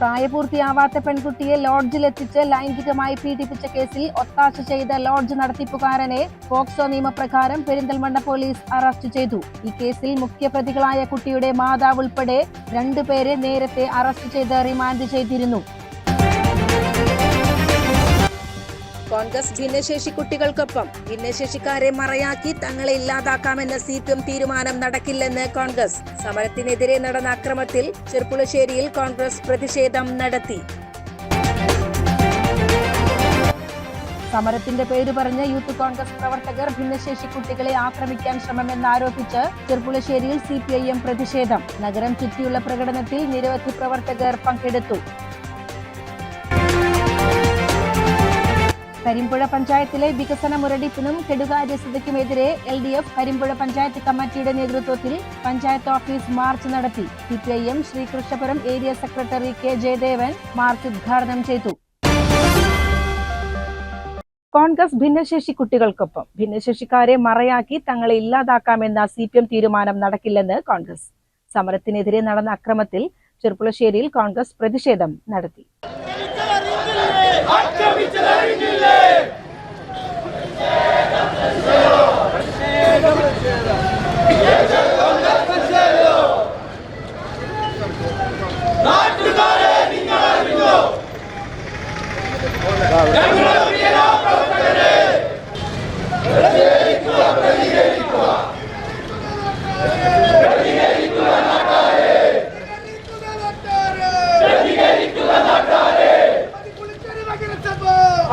പ്രായപൂർത്തിയാവാത്ത പെൺകുട്ടിയെ ലോഡ്ജിലെത്തിച്ച് ലൈംഗികമായി പീഡിപ്പിച്ച കേസിൽ ഒത്താശ ചെയ്ത ലോഡ്ജ് നടത്തിപ്പുകാരനെ പോക്സോ നിയമപ്രകാരം പെരിന്തൽമണ്ണ പോലീസ് അറസ്റ്റ് ചെയ്തു. ഈ കേസിൽ മുഖ്യപ്രതികളായ കുട്ടിയുടെ മാതാവ് ഉൾപ്പെടെ രണ്ടുപേരെ നേരത്തെ അറസ്റ്റ് ചെയ്ത് റിമാൻഡ് ചെയ്തിരുന്നു. കോൺഗ്രസ് ഭിന്നശേഷി കുട്ടികൾക്കൊപ്പം ഭിന്നശേഷിക്കാരെ മറയാക്കി തങ്ങളെ ഇല്ലാതാക്കാമെന്ന സി പി എം തീരുമാനം നടക്കില്ലെന്ന് കോൺഗ്രസ്. സമരത്തിനെതിരെ നടന്ന അക്രമത്തിൽ ചെർപ്പുളശ്ശേരിയിൽ കോൺഗ്രസ് പ്രതിഷേധം നടത്തി. സമരത്തിന്റെ പേര് പറഞ്ഞ് യൂത്ത് കോൺഗ്രസ് പ്രവർത്തകർ ഭിന്നശേഷി കുട്ടികളെ ആക്രമിക്കാൻ ശ്രമമെന്നാരോപിച്ച് ചെർപ്പുളശ്ശേരിയിൽ സി പ്രതിഷേധം. നഗരം ചുറ്റിയുള്ള പ്രകടനത്തിൽ നിരവധി പ്രവർത്തകർ പങ്കെടുത്തു. കരിമ്പുഴ പഞ്ചായത്തിലെ വികസന മുരടിപ്പിനും കെടുകാര്യസ്ഥതയ്ക്കുമെതിരെ L D F Karimpuzha panchayat കമ്മിറ്റിയുടെ നേതൃത്വത്തിൽ പഞ്ചായത്ത് ഓഫീസ് മാർച്ച് നടത്തി. C P I M Sreekrishnapuram area secretary K Jayadevan march ഉദ്ഘാടനം ചെയ്തു. കോൺഗ്രസ് ഭിന്നശേഷി കുട്ടികൾക്കൊപ്പം. ഭിന്നശേഷിക്കാരെ മറയാക്കി തങ്ങളെ ഇല്ലാതാക്കാമെന്ന സി പി എം തീരുമാനം നടക്കില്ലെന്ന് കോൺഗ്രസ്. സമരത്തിനെതിരെ നടന്ന അക്രമത്തിൽ ചെർപ്പുളശ്ശേരിയിൽ കോൺഗ്രസ് പ്രതിഷേധം നടത്തി. ഞങ്ങളുടെ പ്രിയ പ്രവർത്തകരെ.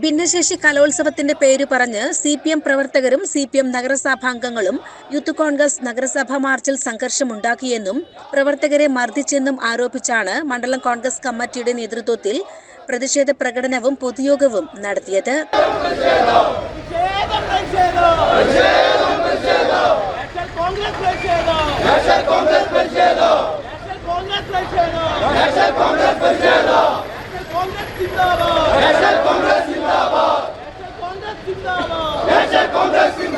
ഭിന്നശേഷി കലോത്സവത്തിന്റെ പേര് പറഞ്ഞ് സി പി എം പ്രവർത്തകരും സി പി എം നഗരസഭാംഗങ്ങളും യൂത്ത് കോൺഗ്രസ് നഗരസഭാ മാർച്ചിൽ സംഘർഷമുണ്ടാക്കിയെന്നും പ്രവർത്തകരെ മർദ്ദിച്ചെന്നും ആരോപിച്ചാണ് മണ്ഡലം കോൺഗ്രസ് കമ്മിറ്റിയുടെ നേതൃത്വത്തിൽ പ്രതിഷേധ പ്രകടനവും പൊതുയോഗവും നടത്തിയത് പ്രതിഷേധം നാഷണൽ കോൺഗ്രസ് പ്രതിഷേധം നാഷണൽ കോൺഗ്രസ് പ്രതിഷേധം നാഷണൽ കോൺഗ്രസ് സിന്ദാബാദ് നാഷണൽ കോൺഗ്രസ് സിന്ദാബാദ് നാഷണൽ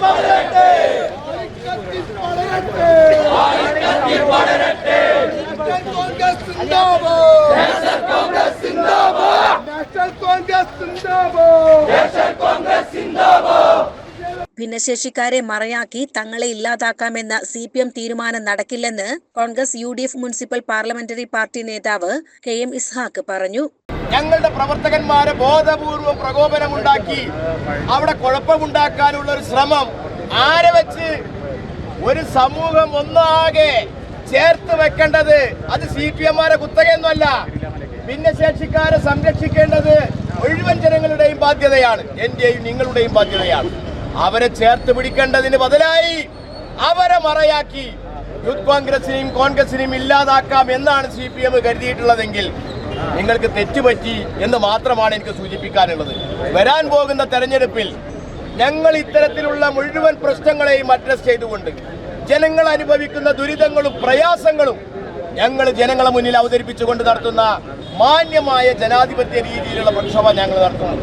കോൺഗ്രസ് ഭിന്നശേഷിക്കാരെ മറയാക്കി തങ്ങളെ ഇല്ലാതാക്കാമെന്ന സി പി എം തീരുമാനം നടക്കില്ലെന്ന് Congress U D F municipal parliamentary party നേതാവ് കെ എം ഇസ്ഹാക്ക് പറഞ്ഞു. ഞങ്ങളുടെ പ്രവർത്തകന്മാരെ ബോധപൂർവം പ്രകോപനമുണ്ടാക്കി അവിടെ കുഴപ്പമുണ്ടാക്കാനുള്ള ഒരു ശ്രമം ആരെ വെച്ച്? ഒരു സമൂഹം ഒന്നാകെ ചേർത്ത് വെക്കേണ്ടത് അത് സി പി എംമാരെ കുത്തകയൊന്നുമല്ല. ഭിന്നശേഷിക്കാരെ സംരക്ഷിക്കേണ്ടത് മുഴുവൻ ജനങ്ങളുടെയും ബാധ്യതയാണ്. എന്റെയും നിങ്ങളുടെയും ബാധ്യതയാണ്. അവരെ ചേർത്ത് പിടിക്കേണ്ടതിന് ബദലായി അവരെ മറയാക്കി യൂത്ത് കോൺഗ്രസിനെയും കോൺഗ്രസിനെയും ഇല്ലാതാക്കാം എന്നാണ് സി പി എം കരുതിയിട്ടുള്ളതെങ്കിൽ നിങ്ങൾക്ക് തെറ്റുപറ്റി എന്ന് മാത്രമാണ് എനിക്ക് സൂചിപ്പിക്കാനുള്ളത്. വരാൻ പോകുന്ന തെരഞ്ഞെടുപ്പിൽ ഞങ്ങൾ ഇത്തരത്തിലുള്ള മുഴുവൻ പ്രശ്നങ്ങളെയും അഡ്രസ് ചെയ്തുകൊണ്ട് ജനങ്ങൾ അനുഭവിക്കുന്ന ദുരിതങ്ങളും പ്രയാസങ്ങളും ഞങ്ങൾ ജനങ്ങളെ മുന്നിൽ അവതരിപ്പിച്ചുകൊണ്ട് നടത്തുന്ന മാന്യമായ ജനാധിപത്യ രീതിയിലുള്ള പ്രക്ഷോഭം ഞങ്ങൾ നടത്തുന്നത്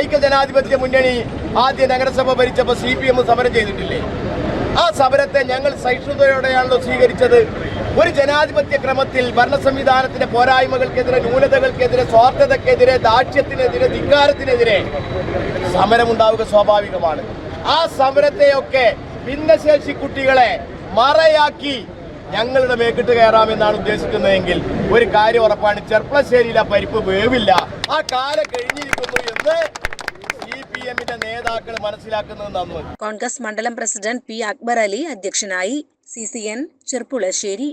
ഐക്യ ജനാധിപത്യ മുന്നണി ആദ്യ നഗരസഭ ഭരിച്ചപ്പോൾ സി പി എം സമരം ചെയ്തിട്ടില്ലേ? ആ സമരത്തെ ഞങ്ങൾ സഹിഷ്ണുതയോടെയാണല്ലോ സ്വീകരിച്ചത്. ഒരു ജനാധിപത്യ ക്രമത്തിൽ ഭരണ സംവിധാനത്തിന്റെ പോരായ്മകൾക്കെതിരെ ന്യൂനതകൾക്കെതിരെ സ്വാർത്ഥതക്കെതിരെ ദാക്ഷ്യത്തിനെതിരെ ധിക്കാരത്തിനെതിരെ സമരമുണ്ടാവുക സ്വാഭാവികമാണ്. ആ സമരത്തെയൊക്കെ ഭിന്നശേഷി കുട്ടികളെ മറയാക്കി ഞങ്ങളുടെ മേക്കിട്ട് കയറാമെന്നാണ് ഉദ്ദേശിക്കുന്നതെങ്കിൽ ഒരു കാര്യം ഉറപ്പാണ് ചെർപ്പളശ്ശേരിയിലെ പരിപ്പ് വേവില്ല. ആ കാലം കഴിഞ്ഞിരിക്കുന്നു എന്ന് നേതാക്കൾ മനസ്സിലാക്കുന്നത് നന്ന്. കോൺഗ്രസ് മണ്ഡലം പ്രസിഡന്റ് പി അക്ബർ അലി അധ്യക്ഷനായി സി സി എൻ ചെർപ്പുളശ്ശേരി.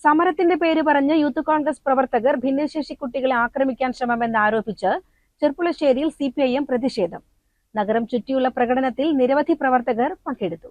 സമരത്തിന്റെ പേര് പറഞ്ഞ് യൂത്ത് കോൺഗ്രസ് പ്രവർത്തകർ ഭിന്നശേഷി കുട്ടികളെ ആക്രമിക്കാൻ ശ്രമമെന്ന് ആരോപിച്ച് ചെർപ്പുളശ്ശേരിയിൽ സി പി ഐ എം പ്രതിഷേധം. നഗരം ചുറ്റിയുള്ള പ്രകടനത്തിൽ നിരവധി പ്രവർത്തകർ പങ്കെടുത്തു.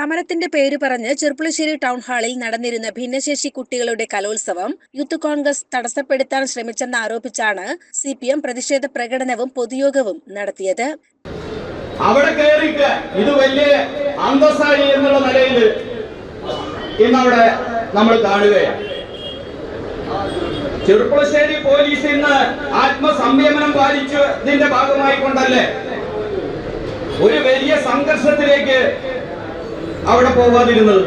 സമരത്തിന്റെ പേര് പറഞ്ഞ് ചെർപ്പുളശ്ശേരി ടൗൺ ഹാളിൽ നടന്നിരുന്ന ഭിന്നശേഷി കുട്ടികളുടെ കലോത്സവം യൂത്ത് കോൺഗ്രസ് തടസ്സപ്പെടുത്താൻ ശ്രമിച്ചെന്ന് ആരോപിച്ചാണ് സി പി എം പ്രതിഷേധ പ്രകടനവും പൊതുയോഗവും നടത്തിയത്. അവിടെ കയറിക്ക ഇത് വലിയ അന്തസ്സായി എന്നുള്ള നിലയിൽ ഇന്നവിടെ നമ്മൾ കാണുകയാണ്. ചെറുപ്പുളശ്ശേരി പോലീസ് ഇന്ന് ആത്മസംയമനം പാലിച്ചതിന്റെ ഭാഗമായി കൊണ്ടല്ലേ ഒരു വലിയ സംഘർഷത്തിലേക്ക് അവിടെ പോവാതിരുന്നത്.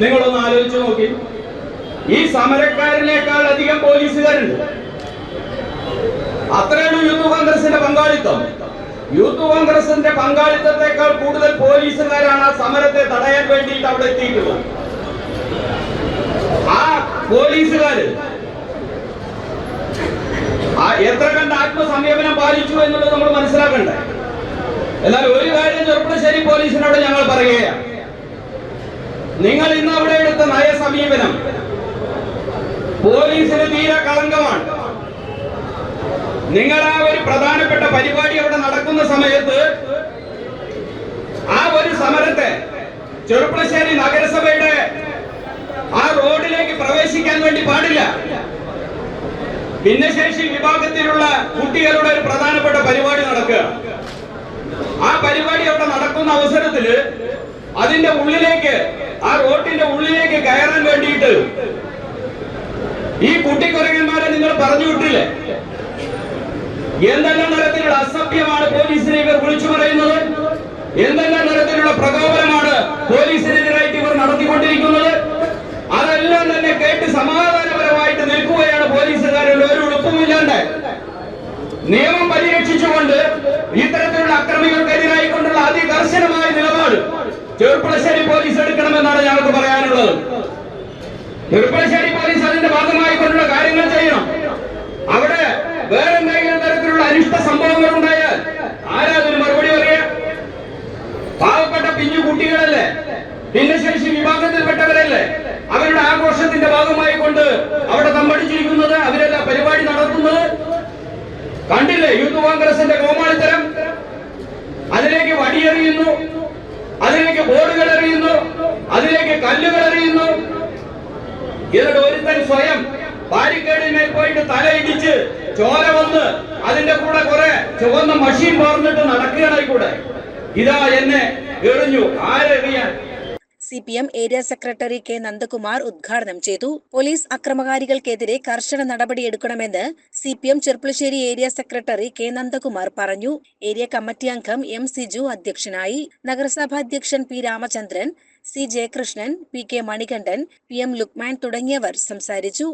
നിങ്ങളൊന്ന് ആലോചിച്ചു നോക്കി. ഈ സമരക്കാരനേക്കാൾ അധികം പോലീസുകാരുണ്ട്. അത്രയാണ് യൂത്ത് കോൺഗ്രസിന്റെ പങ്കാളിത്തം. യൂത്ത് കോൺഗ്രസിന്റെ പങ്കാളിത്തത്തെക്കാൾ കൂടുതൽ പോലീസുകാരാണ് ആ സമരത്തെ തടയാൻ വേണ്ടിയിട്ട് അവിടെ എത്തിയിട്ടുള്ളത്. ആ പോലീസുകാര് ആ എത്ര കണ്ട് ആത്മസംയമനം പാലിച്ചു എന്നുള്ളത് നമ്മൾ മനസ്സിലാക്കണ്ടേ? എന്നാൽ ഒരു കാര്യം ചെറുപ്പശ്ശേരി പോലീസിനോട് ഞങ്ങൾ പറയുകയാണ്. നിങ്ങൾ ഇന്ന് അവിടെ എടുത്ത നയ സമീപനം പോലീസിന് തീരെ കളങ്കമാണ്. നിങ്ങൾ ആ ഒരു പ്രധാനപ്പെട്ട പരിപാടി അവിടെ നടക്കുന്ന സമയത്ത് ആ ഒരു സമരത്തെ ചെറുപ്പശ്ശേരി നഗരസഭയുടെ ആ റോഡിലേക്ക് പ്രവേശിക്കാൻ വേണ്ടി പാടില്ല. ഭിന്നശേഷി വിഭാഗത്തിലുള്ള കുട്ടികളുടെ ഒരു പ്രധാനപ്പെട്ട പരിപാടി നടക്കുക. ആ പരിപാടി അവിടെ നടക്കുന്ന അവസരത്തിൽ അതിന്റെ ഉള്ളിലേക്ക് ആ റോട്ടിന്റെ ഉള്ളിലേക്ക് കയറാൻ വേണ്ടിയിട്ട് ഈ കുട്ടിക്കുരങ്ങന്മാരെ നിങ്ങൾ പറഞ്ഞു വിട്ടില്ലേ? എന്തെല്ലാം തരത്തിലുള്ള അസഭ്യമാണ് പോലീസിനെ ഇവർ വിളിച്ചു പറയുന്നത്? എന്തെല്ലാം തരത്തിലുള്ള പ്രകോപനമാണ് പോലീസിനെതിരായിട്ട് ഇവർ നടത്തിക്കൊണ്ടിരിക്കുന്നത്? അതെല്ലാം തന്നെ കേട്ട് സമാധാനപരമായിട്ട് നിൽക്കുകയാണ് പോലീസുകാരിൽ ഒരു ഉളുപ്പുമില്ലാണ്ട് നിയമം പരിരക്ഷിച്ചുകൊണ്ട് ഇത്തരത്തിലുള്ള അക്രമികൾക്കെതിരായി കൊണ്ടുള്ള അതികർശനമായ നിലപാട് ചെറുപ്പളശ്ശേരി പോലീസ് എടുക്കണമെന്നാണ് ഞങ്ങൾക്ക് പറയാനുള്ളത്. ചെറുപ്പളശ്ശേരി പോലീസ് അതിന്റെ ഭാഗമായി കൊണ്ടുള്ള കാര്യങ്ങൾ ചെയ്യണം. അവിടെ വേറെ എന്തെങ്കിലും തരത്തിലുള്ള അനിഷ്ട സംഭവങ്ങൾ ഉണ്ടായാൽ ആരാ അതിന് മറുപടി പറയാ? പാവപ്പെട്ട പിഞ്ഞു കുട്ടികളല്ലേ? ഭിന്നശേഷി വിഭാഗത്തിൽപ്പെട്ടവരല്ലേ? അവരുടെ ആഘോഷത്തിന്റെ ഭാഗമായി കൊണ്ട് അവിടെ തമ്പടിച്ചിരിക്കുന്നത് അവരെല്ലാം പരിപാടി നടത്തുന്നത്. കണ്ടില്ലേ യൂത്ത് കോൺഗ്രസിന്റെ കോമാളിത്തരം? അതിലേക്ക് വടിയെറിയുന്നു. അതിലേക്ക് ബോർഡുകൾ എറിയുന്നു അതിലേക്ക് കല്ലുകൾ എറിയുന്നു. എന്നിട്ട് ഒരുത്തൻ സ്വയം ബാരിക്കേഡിന്മേൽ പോയിട്ട് തലയിടിച്ച് ചോര വന്ന് അതിന്റെ കൂടെ കുറെ ചുവന്ന മഷീൻ പാർന്നിട്ട് നടക്കുകയാണ് കൂടെ. ഇതാ എന്നെ എറിഞ്ഞു ആരെറിയാൻ? C P M area secretary K Nandakumar ഉദ്ഘാടനം ചെയ്തു. പോലീസ് അക്രമകാരികൾക്കെതിരെ കർശന നടപടിയെടുക്കണമെന്ന് C P M Cherpulassery area secretary K Nandakumar പറഞ്ഞു. ഏരിയ കമ്മിറ്റി അംഗം എം സിജു അധ്യക്ഷനായി. നഗരസഭാധ്യക്ഷൻ P Ramachandran C Jayakrishnan P K Manikandan P M Luqman തുടങ്ങിയവർ സംസാരിച്ചു.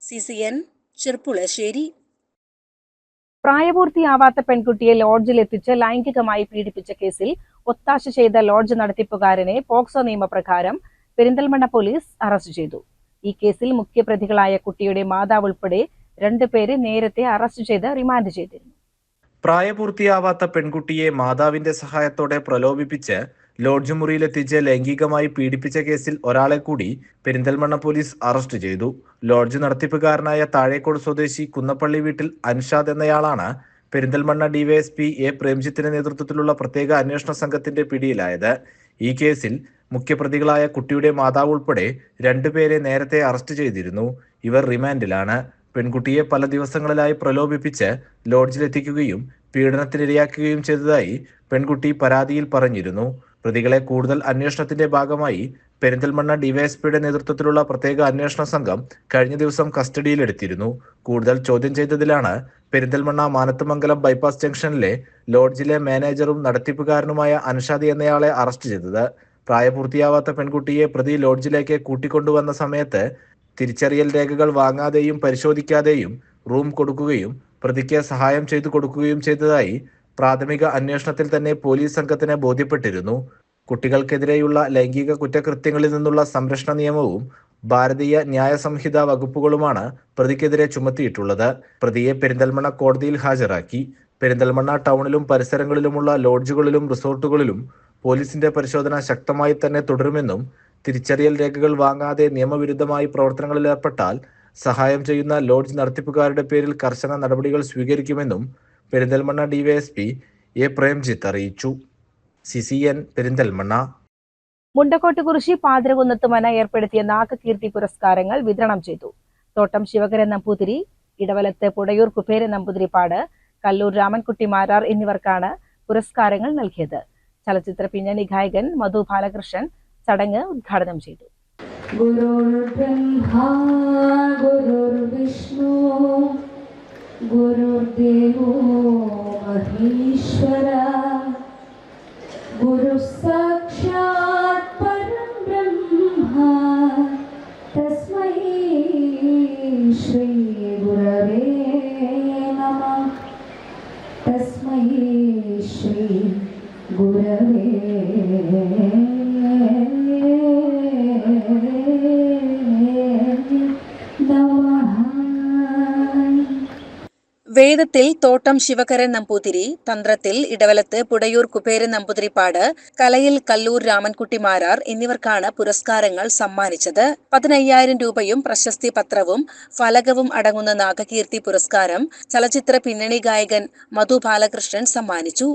C C N Cherpulassery. പ്രായപൂർത്തിയാവാത്ത പെൺകുട്ടിയെ ലോഡ്ജിൽ എത്തിച്ച് ലൈംഗികമായി പീഡിപ്പിച്ച കേസിൽ ഒത്താശ ചെയ്ത ലോഡ്ജ് നടത്തിപ്പുകാരനെ പോക്സോ നിയമപ്രകാരം പെരിന്തൽമണ്ണ പോലീസ് അറസ്റ്റ് ചെയ്തു. ഈ കേസിൽ മുഖ്യപ്രതികളായ കുട്ടിയുടെ മാതാവ് ഉൾപ്പെടെ രണ്ടുപേരെ നേരത്തെ അറസ്റ്റ് ചെയ്ത് റിമാൻഡ് ചെയ്തിരുന്നു. പ്രായപൂർത്തിയാവാത്ത പെൺകുട്ടിയെ മാതാവിന്റെ സഹായത്തോടെ പ്രലോഭിപ്പിച്ച് ലോഡ്ജ് മുറിയിലെത്തിച്ച് ലൈംഗികമായി പീഡിപ്പിച്ച കേസിൽ ഒരാളെ കൂടി പെരിന്തൽമണ്ണ പോലീസ് അറസ്റ്റ് ചെയ്തു. ലോഡ്ജ് നടത്തിപ്പുകാരനായ താഴേക്കോട് സ്വദേശി കുന്നപ്പള്ളി വീട്ടിൽ അൻഷാദ് എന്നയാളാണ് പെരിന്തൽമണ്ണ ഡിവൈഎസ്പി എ പ്രേംജിത്തിന്റെ നേതൃത്വത്തിലുള്ള പ്രത്യേക അന്വേഷണ സംഘത്തിന്റെ പിടിയിലായത്. ഈ കേസിൽ മുഖ്യപ്രതികളായ കുട്ടിയുടെ മാതാവ് ഉൾപ്പെടെ രണ്ടുപേരെ നേരത്തെ അറസ്റ്റ് ചെയ്തിരുന്നു. ഇവർ റിമാൻഡിലാണ്. പെൺകുട്ടിയെ പല ദിവസങ്ങളിലായി പ്രലോഭിപ്പിച്ച് ലോഡ്ജിലെത്തിക്കുകയും പീഡനത്തിനിരയാക്കുകയും ചെയ്തതായി പെൺകുട്ടി പരാതിയിൽ പറഞ്ഞിരുന്നു. പ്രതികളെ കൂടുതൽ അന്വേഷണത്തിന്റെ ഭാഗമായി പെരിന്തൽമണ്ണ ഡിവൈഎസ്പിയുടെ നേതൃത്വത്തിലുള്ള പ്രത്യേക അന്വേഷണ സംഘം കഴിഞ്ഞ ദിവസം കസ്റ്റഡിയിലെടുത്തിരുന്നു. കൂടുതൽ ചോദ്യം ചെയ്തതിലാണ് പെരിന്തൽമണ്ണ മാനത്തുമംഗലം ബൈപ്പാസ് ജംഗ്ഷനിലെ ലോഡ്ജിലെ മാനേജറും നടത്തിപ്പുകാരനുമായ അൻഷാദി എന്നയാളെ അറസ്റ്റ് ചെയ്തത്. പ്രായപൂർത്തിയാവാത്ത പെൺകുട്ടിയെ പ്രതി ലോഡ്ജിലേക്ക് കൂട്ടിക്കൊണ്ടുവന്ന സമയത്ത് തിരിച്ചറിയൽ രേഖകൾ വാങ്ങാതെയും പരിശോധിക്കാതെയും റൂം കൊടുക്കുകയും പ്രതിക്ക് സഹായം ചെയ്തു കൊടുക്കുകയും ചെയ്തതായി പ്രാഥമിക അന്വേഷണത്തിൽ തന്നെ പോലീസ് സംഘത്തിന് ബോധ്യപ്പെട്ടിരുന്നു. കുട്ടികൾക്കെതിരെയുള്ള ലൈംഗിക കുറ്റകൃത്യങ്ങളിൽ നിന്നുള്ള സംരക്ഷണ നിയമവും ഭാരതീയ ന്യായ സംഹിത വകുപ്പുകളുമാണ് പ്രതിക്കെതിരെ ചുമത്തിയിട്ടുള്ളത്. പ്രതിയെ പെരിന്തൽമണ്ണ കോടതിയിൽ ഹാജരാക്കി. പെരിന്തൽമണ്ണ ടൗണിലും പരിസരങ്ങളിലുമുള്ള ലോഡ്ജുകളിലും റിസോർട്ടുകളിലും പോലീസിന്റെ പരിശോധന ശക്തമായി തന്നെ തുടരുമെന്നും തിരിച്ചറിയൽ രേഖകൾ വാങ്ങാതെ നിയമവിരുദ്ധമായി പ്രവർത്തനങ്ങളിൽ ഏർപ്പെട്ടാൽ സഹായം ചെയ്യുന്ന ലോഡ്ജ് നടത്തിപ്പുകാരുടെ പേരിൽ കർശന നടപടികൾ സ്വീകരിക്കുമെന്നും പെരിന്തൽമണ്ണ ഡിവൈഎസ്പി എ പ്രേംജിത്ത് അറിയിച്ചു. സിസിയൻ പെരിന്തൽമണ്ണ. മുണ്ടക്കോട്ട് കുറിശി പാതിരകുന്നത്തുമന ഏർപ്പെടുത്തിയ നാഗകീർത്തി പുരസ്കാരങ്ങൾ വിതരണം ചെയ്തു. തോട്ടം ശിവകര നമ്പൂതിരി ഇടവലത്ത് പുടയൂർ കുബേരൻ നമ്പൂതിരിപ്പാട് കല്ലൂർ രാമൻകുട്ടി മാരാർ എന്നിവർക്കാണ് പുരസ്കാരങ്ങൾ നൽകിയത്. ചലച്ചിത്ര പിന്നണി ഗായകൻ മധു ബാലകൃഷ്ണൻ ചടങ്ങ് ഉദ്ഘാടനം ചെയ്തു. ഗുരുർവിഷ്ണു ഗുരുദേവോ മഹേശ്വര. गुरुः साक्षात् परं ब्रह्मा तस्मै श्रीगुरवे വേദത്തിൽ തോട്ടം ശിവകരൻ നമ്പൂതിരി തന്ത്രത്തിൽ ഇടവലത്ത് പുടയൂർ കുബേരൻ നമ്പൂതിരിപ്പാട് കലയിൽ കല്ലൂർ രാമൻകുട്ടി മാരാർ എന്നിവർക്കാണ് പുരസ്കാരങ്ങൾ സമ്മാനിച്ചത്. പതിനയ്യായിരം രൂപയും പ്രശസ്തി പത്രവും ഫലകവും അടങ്ങുന്ന നാഗകീർത്തി പുരസ്കാരം ചലച്ചിത്ര പിന്നണി ഗായകൻ മധു ബാലകൃഷ്ണൻ സമ്മാനിച്ചു.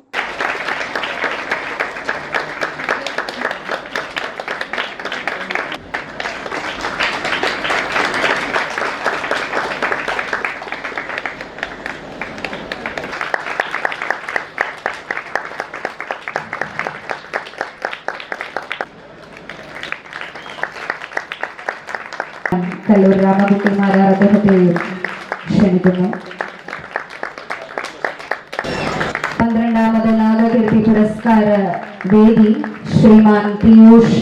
കല്ലൂർ രാമകുട്ടിമാരാർ അദ്ദേഹത്തെയും ക്ഷണിക്കുന്നു. പന്ത്രണ്ടാമത് നാഗകീർത്തി പുരസ്കാര വേദി ശ്രീമാൻ പീയൂഷ്.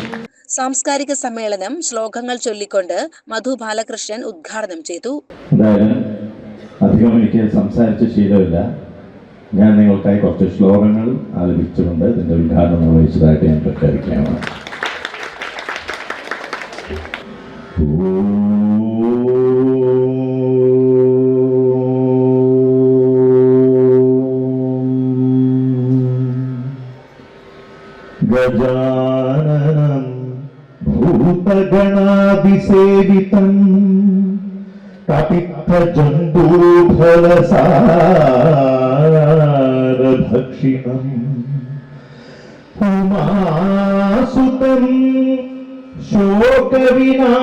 സാംസ്കാരിക സമ്മേളനം ശ്ലോകങ്ങൾ ചൊല്ലിക്കൊണ്ട് മധു ബാലകൃഷ്ണൻ ഉദ്ഘാടനം ചെയ്തു. എന്തായാലും അധികം എനിക്ക് സംസാരിച്ച ശീലമില്ല. ഞാൻ നിങ്ങൾക്കായി കുറച്ച് ശ്ലോകങ്ങൾ ആലപിച്ചുകൊണ്ട് ഇതിന്റെ ഉദ്ഘാടനം നിർവഹിച്ചതായിട്ട് ഞാൻ പ്രഖ്യാപിക്കുകയാണ്. गजाननं गजानन भूतगणाभिसेवितंपित्तजन्दूफलसारभक्षिणम् उमासुतम् ശോകവിനാശകാരണം.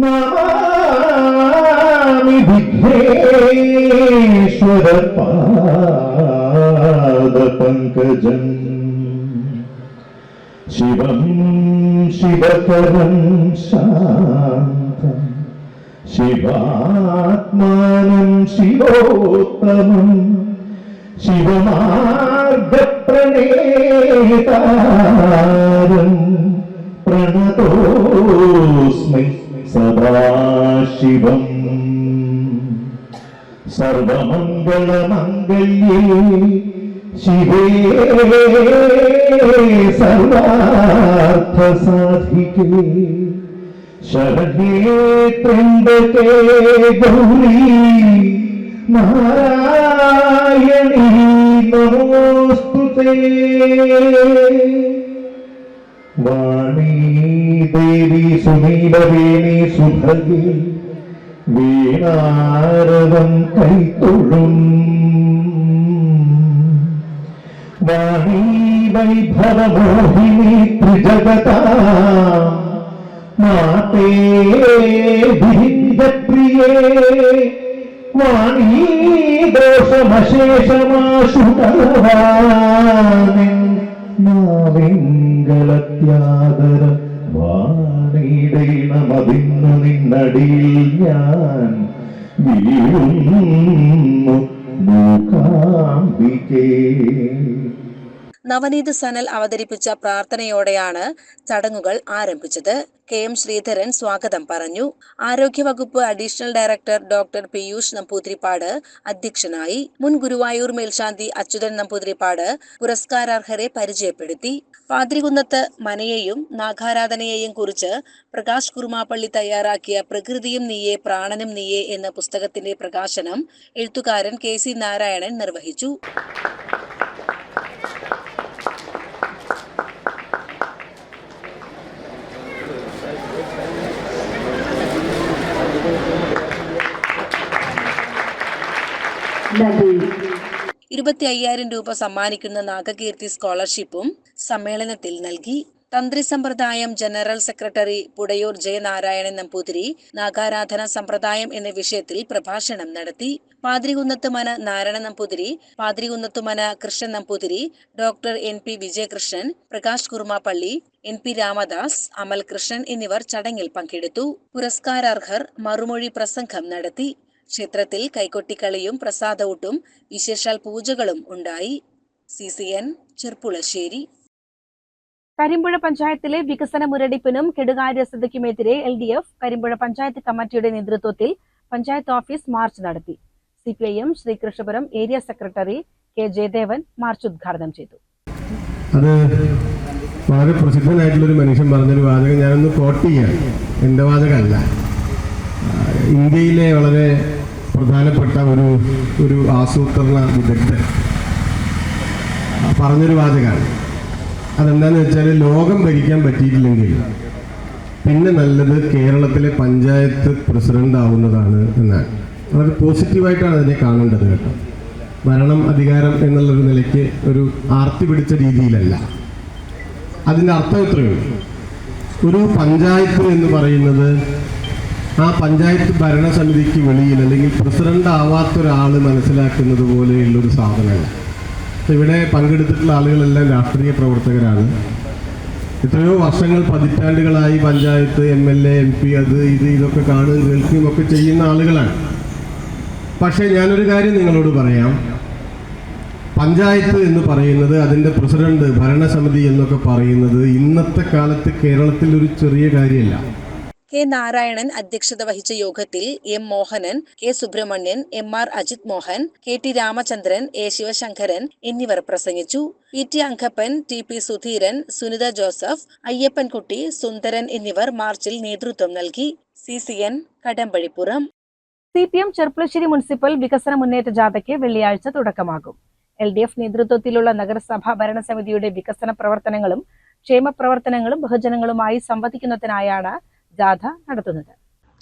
നമാമി വിഘ്നേശ്വര പാദപങ്കജം ശിവം ശിവപരം ശാന്തം. ശിവാത്മാനം ശിവോത്തമം. ശിവമാർഗപ്രണേതാരം പ്രണതോസ്മൈ സദാശിവം. സർവമംഗളമംഗല്യേ ശിവേ സർവാർത്ഥ സാധിക്കേ ശരണേ ത്രണ്ടകേ ഗൗരീ നാരായണി നമോസ്തുതേ. വാണി ദേവി സുനീലവേണി സുഭഗി വീണാരവം കൈത്തൊഴും വാണി വൈഭവമോഹിനി ത്രിജഗതാ മാതേ ഭിന്ദപ്രിയേ വാണീ ദോഷമശേഷമാശുതവാനെങ്കലത്യാദര വാണിടേണമതിന്നു നിന്നടിയിൽ ഞാൻ വീഴുന്നു മൂകാംബികേ നവനീത് സനൽ അവതരിപ്പിച്ച പ്രാർത്ഥനയോടെയാണ് ചടങ്ങുകൾ ആരംഭിച്ചത്. കെ എം ശ്രീധരൻ സ്വാഗതം പറഞ്ഞു. ആരോഗ്യവകുപ്പ് additional director doctor Piyush Namboothiripad അധ്യക്ഷനായി. മുൻ ഗുരുവായൂർ മേൽശാന്തി അച്യുതൻ നമ്പൂതിരിപ്പാട് പുരസ്കാരാർഹരെ പരിചയപ്പെടുത്തി. പാതിരികുന്നത്ത് മനയെയും നാഗാരാധനയെയും കുറിച്ച് പ്രകാശ് കുറുമാപ്പള്ളി തയ്യാറാക്കിയ പ്രകൃതിയും നീയെ പ്രാണനും നീയെ എന്ന പുസ്തകത്തിന്റെ പ്രകാശനം എഴുത്തുകാരൻ കെ സി നാരായണൻ നിർവഹിച്ചു. ഇരുപത്തി അയ്യായിരം രൂപ സമ്മാനിക്കുന്ന നാഗകീർത്തി സ്കോളർഷിപ്പും സമ്മേളനത്തിൽ നൽകി. തന്ത്രി സമ്പ്രദായം ജനറൽ സെക്രട്ടറി പുടയൂർ ജയനാരായണൻ നമ്പൂതിരി നാഗാരാധന സമ്പ്രദായം എന്ന വിഷയത്തിൽ പ്രഭാഷണം നടത്തി. Pathirikunnathumana Narayana Namboothiri Pathirikunnathumana Krishnan Namboothiri doctor N P Vijayakrishnan Prakash Kurmappally N P Ramadas Amal Krishnan എന്നിവർ ചടങ്ങിൽ പങ്കെടുത്തു. പുരസ്കാരാർഹർ മറുമൊഴി പ്രസംഗം നടത്തി. ക്ഷേത്രത്തിൽ കൈകൊട്ടിക്കളിയും പ്രസാദഊട്ടും വിശേഷാൽ പൂജകളും ഉണ്ടായി. C C N Cherpulassery. Karimpuzha പഞ്ചായത്തിലെ വികസന മുരടിപ്പിനും കെടുകാര്യസ്ഥതയ്ക്കുമെതിരെ L D F Karimpuzha panchayat കമ്മിറ്റിയുടെ നേതൃത്വത്തിൽ പഞ്ചായത്ത് ഓഫീസ് മാർച്ച് നടത്തി. C P I M Sreekrishnapuram area secretary K Jayadevan march ഉദ്ഘാടനം ചെയ്തു. അത് വളരെ പ്രസിദ്ധനായിട്ടുള്ളൊരു മനുഷ്യൻ പറഞ്ഞൊരു വാചകം ഞാനൊന്ന് കോട്ട് ചെയ്യാം. എന്റെ വാചകമല്ല. ഇന്ത്യയിലെ വളരെ പ്രധാനപ്പെട്ട ഒരു ഒരു ആസൂത്രണ വിദഗ്ധൻ. പറഞ്ഞൊരു വാചകമാണ് അതെന്താന്ന് വെച്ചാൽ ലോകം ഭരിക്കാൻ പറ്റിയിട്ടില്ലെങ്കിൽ പിന്നെ നല്ലത് കേരളത്തിലെ പഞ്ചായത്ത് പ്രസിഡന്റ് ആവുന്നതാണ് എന്നാണ്. വളരെ പോസിറ്റീവായിട്ടാണ് അതിനെ കാണേണ്ടത് കേട്ടോ. ഭരണം അധികാരം എന്നുള്ളൊരു നിലയ്ക്ക് ഒരു ആർത്തി പിടിച്ച രീതിയിലല്ല. അതിന്റെ അർത്ഥം ഇത്രയുള്ളൂ ഒരു പഞ്ചായത്ത് എന്ന് പറയുന്നത് ആ പഞ്ചായത്ത് ഭരണസമിതിക്ക് വെളിയിൽ അല്ലെങ്കിൽ പ്രസിഡന്റ് ആവാത്ത ഒരാൾ മനസ്സിലാക്കുന്നത് പോലെയുള്ളൊരു സാധനമാണ്. ഇവിടെ പങ്കെടുത്തിട്ടുള്ള ആളുകളെല്ലാം രാഷ്ട്രീയ പ്രവർത്തകരാണ്. എത്രയോ വർഷങ്ങൾ പതിറ്റാണ്ടുകളായി panchayat M L A M P അത് ഇത് ഇതൊക്കെ കാണുകയും കേൾക്കുകയും ഒക്കെ ചെയ്യുന്ന ആളുകളാണ്. പക്ഷേ ഞാനൊരു കാര്യം നിങ്ങളോട് പറയാം. പഞ്ചായത്ത് എന്ന് പറയുന്നത് അതിന്റെ പ്രസിഡന്റ് ഭരണസമിതി എന്നൊക്കെ പറയുന്നത് ഇന്നത്തെ കാലത്ത് കേരളത്തിൽ ഒരു ചെറിയ കാര്യമല്ല. കെ നാരായണൻ അധ്യക്ഷത വഹിച്ച യോഗത്തിൽ M Mohanan K Subramanian M R Ajith Mohan K T Ramachandran A Sivasankaran എന്നിവർ പ്രസംഗിച്ചു. P T Ankappan T P Sudheeran Sunitha Joseph Ayyappankutty Sundaran എന്നിവർ മാർച്ചിൽ നേതൃത്വം നൽകി. C C N Kadampazhipuram. C P M Cherpulassery municipal വികസന മുന്നേറ്റ ജാഥയ്ക്ക് വെള്ളിയാഴ്ച തുടക്കമാകും. എൽ ഡി എഫ് നേതൃത്വത്തിലുള്ള നഗരസഭാ ഭരണസമിതിയുടെ വികസന പ്രവർത്തനങ്ങളും ക്ഷേമ പ്രവർത്തനങ്ങളും ബഹുജനങ്ങളുമായി സംവദിക്കുന്നതിനായാണ് ജാഥ നടത്തുന്നത്.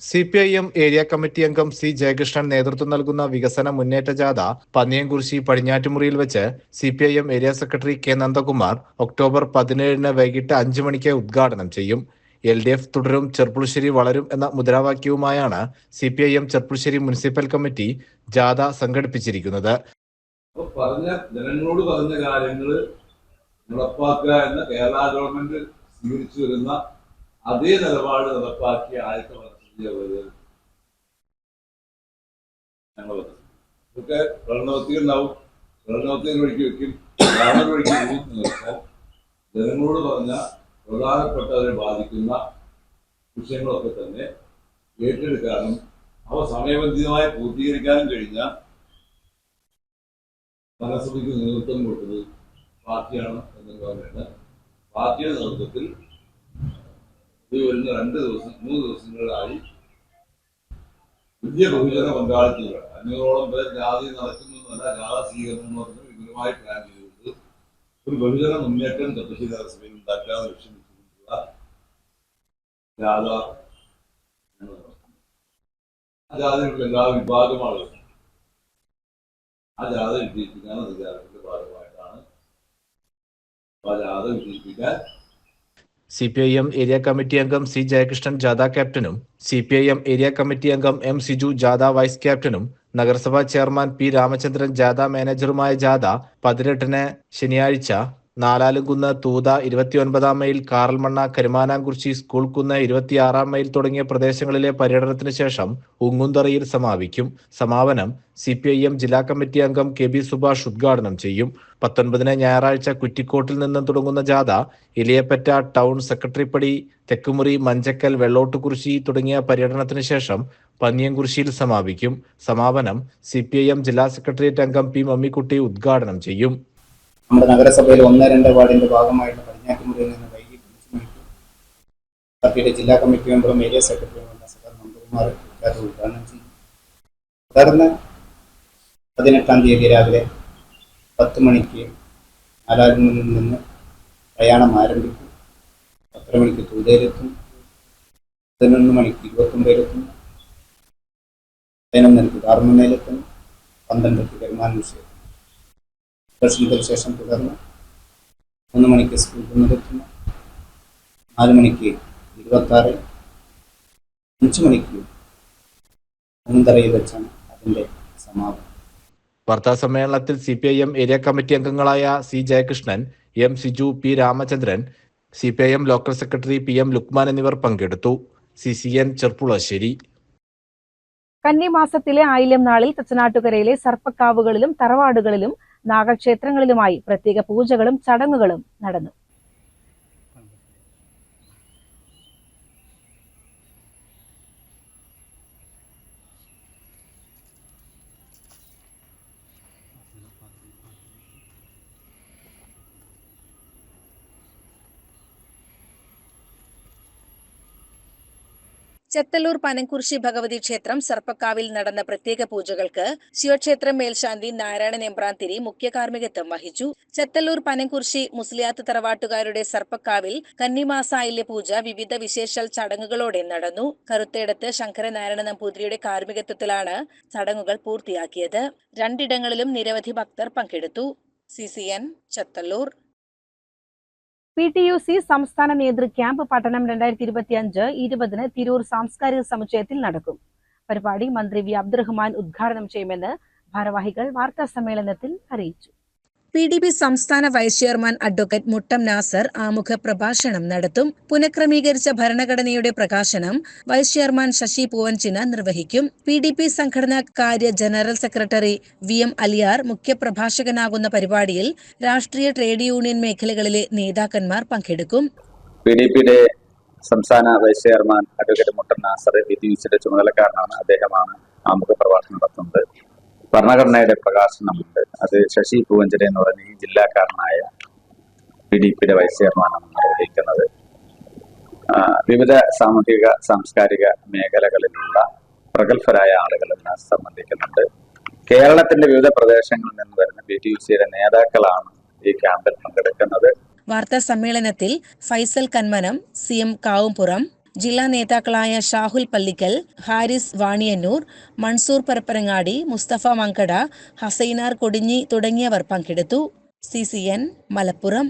C P I M area committee അംഗം സി ജയകൃഷ്ണൻ നേതൃത്വം നൽകുന്ന വികസന മുന്നേറ്റ ജാഥ പന്നിയംകുറിശി പടിഞ്ഞാറ്റുമുറിയിൽ വെച്ച് C P I M area secretary K Nandakumar October പതിനേഴിന് വൈകിട്ട് അഞ്ചു മണിക്ക് ഉദ്ഘാടനം ചെയ്യും. എൽ ഡി എഫ് തുടരും ചെർപ്പുളശ്ശേരി വളരും എന്ന മുദ്രാവാക്യവുമായാണ് C P I M Cherpulassery municipal committee ജാഥ സംഘടിപ്പിച്ചിരിക്കുന്നത്. പറഞ്ഞ ജനങ്ങളോട് പറഞ്ഞ കാര്യങ്ങൾ നടപ്പാക്കുക എന്ന കേരള ഗവൺമെന്റ് സ്വീകരിച്ചു വരുന്ന അതേ നിലപാട് നടപ്പാക്കിയ ആദ്യത്തെ മനസ്സിലെ ഞങ്ങൾ ഇതൊക്കെ പ്രകടനവത്തി ഉണ്ടാവും പ്രകടനവത്തി വഴിക്ക് വെക്കും. ഗ്രാമർ വഴിക്ക് വെച്ചാൽ ജനങ്ങളോട് പറഞ്ഞ പ്രധാനപ്പെട്ടവരെ ബാധിക്കുന്ന വിഷയങ്ങളൊക്കെ തന്നെ ഏറ്റെടുക്കാനും അവ സമയബന്ധിതമായി പൂർത്തീകരിക്കാനും കഴിഞ്ഞ നഗരസഭയ്ക്ക് നേതൃത്വം കൊടുത്തത് പാർട്ടിയാണ് എന്നുള്ളതാണ്. പാർട്ടിയുടെ നേതൃത്വത്തിൽ ഇത് വരുന്ന രണ്ട് ദിവസം മൂന്ന് ദിവസങ്ങളിലായി വലിയ ബഹുജന പങ്കാളിത്തങ്ങൾ അഞ്ഞൂറോളം പേർ ജാതി നടക്കുന്നതല്ല ജാഥ സ്വീകരണം എന്ന് പറഞ്ഞ് വിപുലമായി പ്ലാൻ ചെയ്തുകൊണ്ട് ഒരു ബഹുജന മുന്നേറ്റം ചത്തശ്ശേരി നഗരസഭയിൽ ഉണ്ടാക്കാതെ ലക്ഷ്യം വെച്ചുകൊണ്ടുള്ള ജാഥ. ആ ജാഥയിലുള്ള എല്ലാ വിഭാഗം ആളുകളും ആ ജാഥ വിജയിപ്പിക്കാൻ അധികാരത്തിന്റെ ഭാഗമായിട്ടാണ് ആ ജാഥ വിജയിപ്പിക്കാൻ C P I M area committee അംഗം സി ജയകൃഷ്ണൻ ജാഥ ക്യാപ്റ്റനും C P I M area committee അംഗം എം സിജു ജാഥ വൈസ് ക്യാപ്റ്റനും നഗരസഭാ ചെയർമാൻ പി രാമചന്ദ്രൻ ജാഥ മാനേജറുമായ ജാഥ പതിനെട്ടിന് ശനിയാഴ്ച നാലാലുംകുന്ന് തൂത ഇരുപത്തിയൊൻപതാം മൈൽ കാറൽമണ്ണ കരുമാനാംകുറിച്ചി സ്കൂൾ കുന്ന് ഇരുപത്തിയാറാം മൈൽ തുടങ്ങിയ പ്രദേശങ്ങളിലെ പര്യടനത്തിന് ശേഷം ഉങ്ങുന്തറയിൽ സമാപിക്കും. സമാപനം സി പി ഐ എം ജില്ലാ കമ്മിറ്റി അംഗം കെ ബി സുഭാഷ് ഉദ്ഘാടനം ചെയ്യും. പത്തൊൻപതിന് ഞായറാഴ്ച കുറ്റിക്കോട്ടിൽ നിന്നും തുടങ്ങുന്ന ജാഥ ഇലിയപ്പറ്റ ടൗൺ സെക്രട്ടറിപ്പടി തെക്കുമുറി മഞ്ചക്കൽ വെള്ളോട്ടുകുറിശി തുടങ്ങിയ പര്യടനത്തിന് ശേഷം പന്നിയംകുറിശിയിൽ സമാപിക്കും. സമാപനം സി ജില്ലാ സെക്രട്ടേറിയറ്റ് അംഗം പി മമ്മിക്കുട്ടി ഉദ്ഘാടനം ചെയ്യും. നമ്മുടെ നഗരസഭയിൽ ഒന്ന് രണ്ട് വാർഡിന്റെ ഭാഗമായിട്ടുള്ള പടിഞ്ഞാറ്റുമുറിയിൽ നിന്ന് വൈകിട്ട് അഞ്ച് മണിക്ക് പാർട്ടിയുടെ ജില്ലാ കമ്മിറ്റി മെമ്പറും ഏരിയ സെക്രട്ടറിയുമായ സദാർ നന്ദകുമാർ അത് ഉദ്ഘാടനം ചെയ്യും തുടർന്ന് പതിനെട്ടാം തീയതി രാവിലെ പത്ത് മണിക്ക് ആരാധനയിൽ നിന്ന് പ്രയാണം ആരംഭിക്കും. പത്തര മണിക്ക് തൂതയിലെത്തും പതിനൊന്ന് മണിക്ക് ഇരുപത്തൊമ്പതിലെത്തും. പതിനൊന്നരക്ക് കാർമണ്ണയിലെത്തും പന്ത്രണ്ടരക്ക് പെരുമാനുഷയെത്തും ദർശനത്തിന് ശേഷം തുടർന്ന് മൂന്ന് മണിക്ക് സ്കൂൾ പുനരെത്തുന്നു നാല് മണിക്ക് ഇരുപത്താറ് അഞ്ച് മണിക്ക് മൂന്നരയിൽ വെച്ചാണ് അതിന്റെ സമാപനം. വാർത്താ സമ്മേളനത്തിൽ C P I M area committee അംഗങ്ങളായ C Jayakrishnan M Siju P Ramachandran C P I M local secretary P M Luqman എന്നിവർ പങ്കെടുത്തു. C C N Cherpulassery. കന്നിമാസത്തിലെ ആയില്യം നാളിൽ തച്ചനാട്ടുകരയിലെ സർപ്പക്കാവുകളിലും തറവാടുകളിലും നാഗക്ഷേത്രങ്ങളിലുമായി പ്രത്യേക പൂജകളും ചടങ്ങുകളും നടന്നു. ചെത്തല്ലൂർ പനംകുറിശി ഭഗവതി ക്ഷേത്രം സർപ്പക്കാവിൽ നടന്ന പ്രത്യേക പൂജകൾക്ക് ശിവക്ഷേത്രം മേൽശാന്തി നാരായണൻ എമ്പ്രാന്തിരി മുഖ്യ കാർമ്മികത്വം വഹിച്ചു. ചെത്തല്ലൂർ പനംകുറിശി മുസ്ലിയാത്ത് തറവാട്ടുകാരുടെ സർപ്പക്കാവിൽ കന്നിമാസായില്യ പൂജ വിവിധ വിശേഷ ചടങ്ങുകളോടെ നടന്നു. കറുത്തേടത്ത് ശങ്കരനാരായണ നമ്പൂതിരിയുടെ കാർമ്മികത്വത്തിലാണ് ചടങ്ങുകൾ പൂർത്തിയാക്കിയത്. രണ്ടിടങ്ങളിലും നിരവധി ഭക്തർ പങ്കെടുത്തു. C C N Chethallur. P T U C സംസ്ഥാന നേതൃ ക്യാമ്പ് പഠനം രണ്ടായിരത്തി ഇരുപത്തി അഞ്ച് ഇരുപതിന് തിരൂർ സാംസ്കാരിക സമുച്ചയത്തിൽ നടക്കും. പരിപാടി മന്ത്രി വി അബ്ദുറഹ്മാൻ ഉദ്ഘാടനം ചെയ്യുമെന്ന് ഭാരവാഹികൾ വാർത്താ സമ്മേളനത്തിൽ അറിയിച്ചു. പി ഡി പി സംസ്ഥാന vice chairman advocate Muttam Nasar ആമുഖ പ്രഭാഷണം നടത്തും. പുനഃക്രമീകരിച്ച ഭരണഘടനയുടെ പ്രകാശനം വൈസ് ചെയർമാൻ ശശി പൂവൻചിന നിർവഹിക്കും. പി ഡി പി സംഘടനാ കാര്യ general secretary V M Aliyar മുഖ്യപ്രഭാഷകനാകുന്ന പരിപാടിയിൽ രാഷ്ട്രീയ ട്രേഡ് യൂണിയൻ മേഖലകളിലെ നേതാക്കന്മാർ പങ്കെടുക്കും. പി ഡി പിയുടെ സംസ്ഥാന vice chairman advocate Muttam Nasar വിധി ചുമതലക്കാരനാണ്. അദ്ദേഹമാണ് ആമുഖ പ്രഭാഷണം നടത്തുന്നത്. ഭരണഘടനയുടെ പ്രകാശനമുണ്ട് അത് ശശി പൂവഞ്ചര എന്ന് പറയുന്ന ഈ ജില്ലാക്കാരനായ പി ഡി പിയുടെ വൈസ് ചെയർമാനാണ് നിർവഹിക്കുന്നത്. വിവിധ സാമൂഹിക സാംസ്കാരിക മേഖലകളിലുള്ള പ്രഗത്ഭരായ ആളുകൾ ഇതിനകത്ത് സംബന്ധിക്കുന്നുണ്ട്. കേരളത്തിന്റെ വിവിധ പ്രദേശങ്ങളിൽ നിന്ന് വരുന്ന ബി ടി യു സിയുടെ നേതാക്കളാണ് ഈ ക്യാമ്പിൽ പങ്കെടുക്കുന്നത്. വാർത്താ സമ്മേളനത്തിൽ ഫൈസൽ കന്മനം സി എം കാവുംപുറം ജില്ലാ നേതാക്കളായ ഷാഹുൽ പള്ളിക്കൽ ഹാരിസ് വാണിയന്നൂർ മൺസൂർ പരപ്പരങ്ങാടി മുസ്തഫ മങ്കട ഹസൈനാർ കൊടിഞ്ഞി തുടങ്ങിയവർ പങ്കെടുത്തു. C C N Malappuram.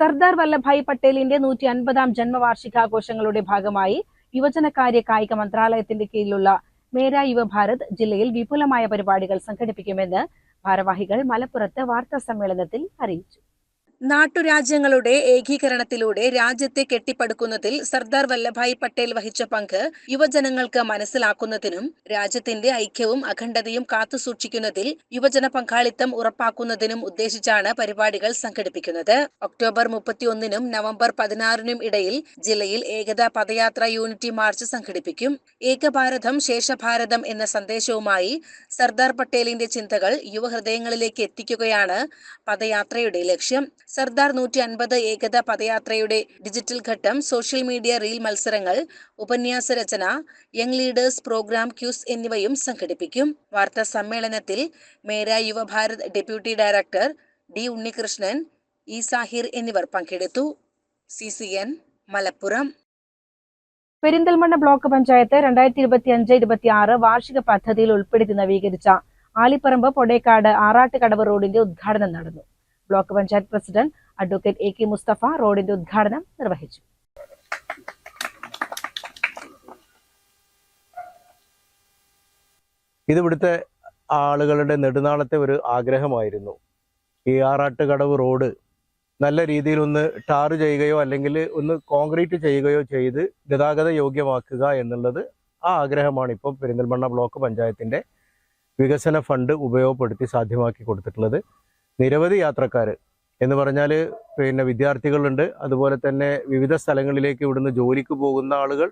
Sardar Vallabhbhai പട്ടേലിന്റെ നൂറ്റി അൻപതാം ജന്മവാർഷികാഘോഷങ്ങളുടെ ഭാഗമായി യുവജനകാര്യ കായിക മന്ത്രാലയത്തിന്റെ കീഴിലുള്ള മേരാ യുവഭാരത് ജില്ലയിൽ വിപുലമായ പരിപാടികൾ സംഘടിപ്പിക്കുമെന്ന് ഭാരവാഹികൾ മലപ്പുറത്ത് വാർത്താ സമ്മേളനത്തിൽ അറിയിച്ചു. നാട്ടുരാജ്യങ്ങളുടെ ഏകീകരണത്തിലൂടെ രാജ്യത്തെ കെട്ടിപ്പടുക്കുന്നതിൽ സർദാർ വല്ലഭായ് പട്ടേൽ വഹിച്ച പങ്ക് യുവജനങ്ങൾക്ക് മനസ്സിലാക്കുന്നതിനും രാജ്യത്തിന്റെ ഐക്യവും അഖണ്ഡതയും കാത്തുസൂക്ഷിക്കുന്നതിൽ യുവജന പങ്കാളിത്തം ഉറപ്പാക്കുന്നതിനും ഉദ്ദേശിച്ചാണ് പരിപാടികൾ സംഘടിപ്പിക്കുന്നത്. ഒക്ടോബർ മുപ്പത്തിയൊന്നിനും നവംബർ പതിനാറിനും ഇടയിൽ ജില്ലയിൽ ഏകതാ പദയാത്ര യൂണിറ്റി മാർച്ച് സംഘടിപ്പിക്കും. ഏകഭാരതം ശേഷഭാരതം എന്ന സന്ദേശവുമായി സർദാർ പട്ടേലിന്റെ ചിന്തകൾ യുവഹൃദയങ്ങളിലേക്ക് എത്തിക്കുകയാണ് പദയാത്രയുടെ ലക്ഷ്യം. സർദാർ നൂറ്റി അൻപത് ഏകതാ പദയാത്രയുടെ ഡിജിറ്റൽ ഘട്ടം സോഷ്യൽ മീഡിയ റീൽ മത്സരങ്ങൾ ഉപന്യാസ രചന യങ് ലീഡേഴ്സ് പ്രോഗ്രാം ക്യൂസ് എന്നിവയും സംഘടിപ്പിക്കും. വാർത്താ സമ്മേളനത്തിൽ Mera Yuva Bharat deputy director D Unnikrishnan E Sahir എന്നിവർ പങ്കെടുത്തു. C C N Malappuram. Perinthalmanna block panchayat രണ്ടായിരത്തി ഇരുപത്തി അഞ്ച് ഇരുപത്തി ആറ് വാർഷിക പദ്ധതിയിൽ ഉൾപ്പെടുത്തി നവീകരിച്ച ആലിപ്പറമ്പ് പൊടേക്കാട് ആറാട്ടുകടവ് റോഡിന്റെ ഉദ്ഘാടനം നടന്നു. Block panchayat president advocate A K Mustafa റോഡിന്റെ ഉദ്ഘാടനം നിർവഹിച്ചു. ഇത് ഇവിടുത്തെ ആളുകളുടെ നെടുനാളത്തെ ഒരു ആഗ്രഹമായിരുന്നു. ഈ ആറാട്ടുകടവ് റോഡ് നല്ല രീതിയിൽ ഒന്ന് ടാർ ചെയ്യുകയോ അല്ലെങ്കിൽ ഒന്ന് കോൺക്രീറ്റ് ചെയ്യുകയോ ചെയ്ത് ഗതാഗത യോഗ്യമാക്കുക എന്നുള്ളത് ആ ആഗ്രഹമാണ് ഇപ്പോൾ പെരിന്തൽമണ്ണ ബ്ലോക്ക് പഞ്ചായത്തിന്റെ വികസന ഫണ്ട് ഉപയോഗപ്പെടുത്തി സാധ്യമാക്കി കൊടുത്തിട്ടുള്ളത്. നിരവധി യാത്രക്കാർ എന്ന് പറഞ്ഞാൽ പിന്നെ വിദ്യാർത്ഥികളുണ്ട്. അതുപോലെ തന്നെ വിവിധ സ്ഥലങ്ങളിലേക്ക് ഇവിടുന്ന് ജോലിക്ക് പോകുന്ന ആളുകൾ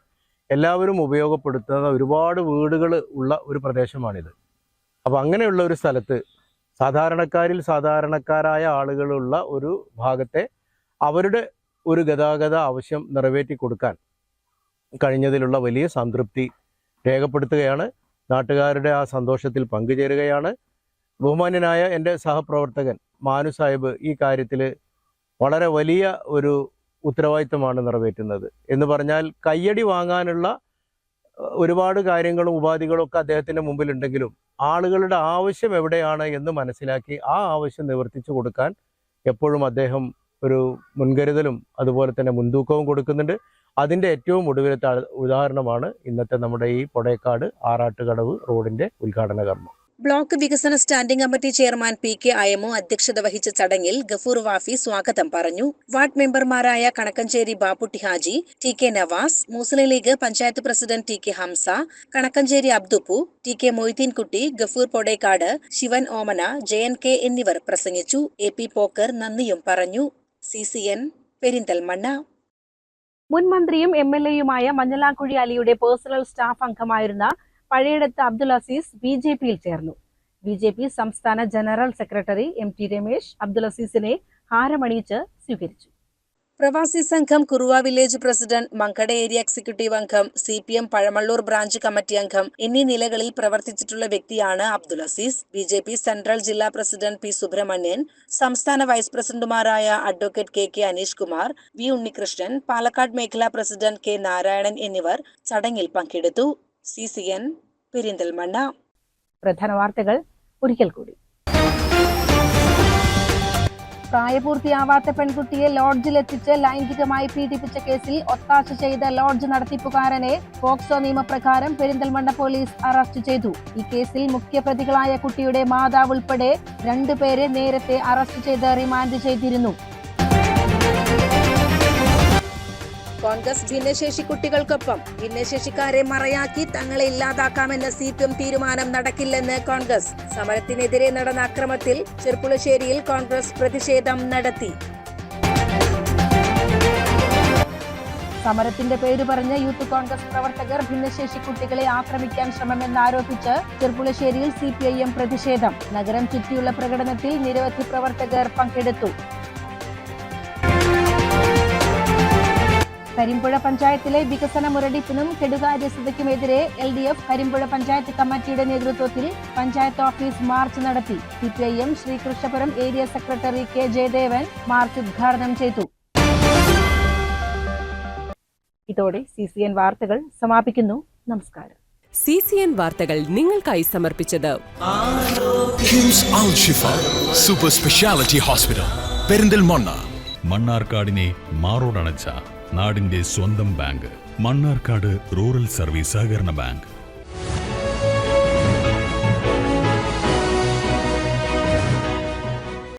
എല്ലാവരും ഉപയോഗപ്പെടുത്തുന്ന ഒരുപാട് വീടുകൾ ഉള്ള ഒരു പ്രദേശമാണിത്. അപ്പോൾ അങ്ങനെയുള്ള ഒരു സ്ഥലത്ത് സാധാരണക്കാരിൽ സാധാരണക്കാരായ ആളുകളുള്ള ഒരു ഭാഗത്തെ അവരുടെ ഒരു ഗതാഗത ആവശ്യം നിറവേറ്റി കൊടുക്കാൻ കഴിഞ്ഞതിലുള്ള വലിയ സംതൃപ്തി രേഖപ്പെടുത്തുകയാണ്. നാട്ടുകാരുടെ ആ സന്തോഷത്തിൽ പങ്കുചേരുകയാണ്. ബഹുമാന്യനായ എന്റെ സഹപ്രവർത്തകൻ മാനു സാഹിബ് ഈ കാര്യത്തിൽ വളരെ വലിയ ഒരു ഉത്തരവാദിത്തമാണ് നിറവേറ്റുന്നത്. എന്ന് പറഞ്ഞാൽ കയ്യടി വാങ്ങാനുള്ള ഒരുപാട് കാര്യങ്ങളും ഉപാധികളും ഒക്കെ അദ്ദേഹത്തിന്റെ മുമ്പിലുണ്ടെങ്കിലും ആളുകളുടെ ആവശ്യം എവിടെയാണ് എന്ന് മനസ്സിലാക്കി ആ ആവശ്യം നിവർത്തിച്ചു കൊടുക്കാൻ എപ്പോഴും അദ്ദേഹം ഒരു മുൻകരുതലും അതുപോലെ തന്നെ മുൻതൂക്കവും കൊടുക്കുന്നുണ്ട്. അതിന്റെ ഏറ്റവും ഒടുവിലത്തെ ഉദാഹരണമാണ് ഇന്നത്തെ നമ്മുടെ ഈ പൊടേക്കാട് ആറാട്ടുകടവ് റോഡിന്റെ ഉദ്ഘാടന കർമ്മം ബ്ലോക്ക് വികസന standing committee chairman P K Ayamu അധ്യക്ഷത വഹിച്ച ചടങ്ങിൽ ഗഫൂർ വാഫി സ്വാഗതം പറഞ്ഞു. വാർഡ് മെമ്പർമാരായ Kanakkancheri Bapputty Haji T K Navas Muslim League panchayat president T K Hamza Kanakkancheri Abduppu T K Moideenkutty Gafoor Podekkad Shivan Omana Jayan K എന്നിവർ പ്രസംഗിച്ചു. A P Pokker നന്ദിയും പറഞ്ഞു. C C N Perinthalmanna. മുൻ മന്ത്രിയും M L എയുമായ മഞ്ഞലാക്കുഴി അലിയുടെ personal staff അംഗമായിരുന്ന Pazhayadath Abdul Aziz B J പിയിൽ ചേർന്നു. ബി ജെ പി സംസ്ഥാന general secretary M T Ramesh Abdul അസീസിനെ ഹാരമണിയിച്ച് സ്വീകരിച്ചു. പ്രവാസി സംഘം Kuruva village president Mankada area executive അംഗം C P M Pazhamallur branch committee അംഗം എന്നീ നിലകളിൽ പ്രവർത്തിച്ചിട്ടുള്ള വ്യക്തിയാണ് Abdul Aziz. B J P central ജില്ലാ പ്രസിഡന്റ് പി സുബ്രഹ്മണ്യൻ സംസ്ഥാന വൈസ് പ്രസിഡന്റുമാരായ advocate K K Aneesh Kumar V Unnikrishnan Palakkad മേഖലാ പ്രസിഡന്റ് കെ നാരായണൻ എന്നിവർ ചടങ്ങിൽ പങ്കെടുത്തു. C C N Perinthalmanna. പ്രധാന വാർത്തകൾ ഒരിക്കൽ കൂടി. പ്രായപൂർത്തിയാവാത്ത പെൺകുട്ടിയെ ലോഡ്ജിലെത്തിച്ച് ലൈംഗികമായി പീഡിപ്പിച്ച കേസിൽ ഒത്താശ ചെയ്ത ലോഡ്ജ് നടത്തിപ്പുകാരനെ പോക്സോ നിയമപ്രകാരം പെരിന്തൽമണ്ണ പോലീസ് അറസ്റ്റ് ചെയ്തു. ഈ കേസിൽ മുഖ്യപ്രതികളായ കുട്ടിയുടെ മാതാവ് ഉൾപ്പെടെ രണ്ടുപേരെ നേരത്തെ അറസ്റ്റ് ചെയ്ത് റിമാൻഡ് ചെയ്തിരുന്നു. കോൺഗ്രസ് ഭിന്നശേഷി കുട്ടികൾക്കൊപ്പം ഭിന്നശേഷിക്കാരെ മറയാക്കി തങ്ങളെ ഇല്ലാതാക്കാമെന്ന സി പി എം തീരുമാനം നടക്കില്ലെന്ന് കോൺഗ്രസ്. സമരത്തിനെതിരെ നടന്ന അക്രമത്തിൽ ചെർപ്പുളശ്ശേരിയിൽ കോൺഗ്രസ് പ്രതിഷേധം നടത്തി. സമരത്തിന്റെ പേര് പറഞ്ഞ് യൂത്ത് കോൺഗ്രസ് പ്രവർത്തകർ ഭിന്നശേഷി കുട്ടികളെ ആക്രമിക്കാൻ ശ്രമമെന്നാരോപിച്ച് ചെർപ്പുളശ്ശേരിയിൽ സി പ്രതിഷേധം. നഗരം ചുറ്റിയുള്ള പ്രകടനത്തിൽ നിരവധി പ്രവർത്തകർ പങ്കെടുത്തു. കരിമ്പുഴ പഞ്ചായത്തിലെ വികസന മുരടിപ്പിനും കെടുകാര്യസ്ഥതയ്ക്കുമെതിരെ L D F Karimpuzha panchayat കമ്മിറ്റിയുടെ നേതൃത്വത്തിൽ പഞ്ചായത്ത് ഓഫീസ് മാർച്ച് നടത്തി. C P I M Sreekrishnapuram area secretary K Jayadevan march ഉദ്ഘാടനം ചെയ്തു. ഇതോടെ സി സി എൻ വാർത്തകൾ സമാപിക്കുന്നു. നമസ്കാരം. സി സി എൻ വാർത്തകൾ നിങ്ങൾക്കായി സമർപ്പിച്ചത് സൂപ്പർ സ്പെഷ്യാലിറ്റി ഹോസ്പിറ്റൽ പെരിന്തൽമണ്ണ മണ്ണാർക്കാടിനെ മാറോടണച്ച നാടിന്റെ സ്വന്തം ബാങ്ക് മണ്ണാർക്കാട് റൂറൽ സർവീസ് സഹകരണ ബാങ്ക്.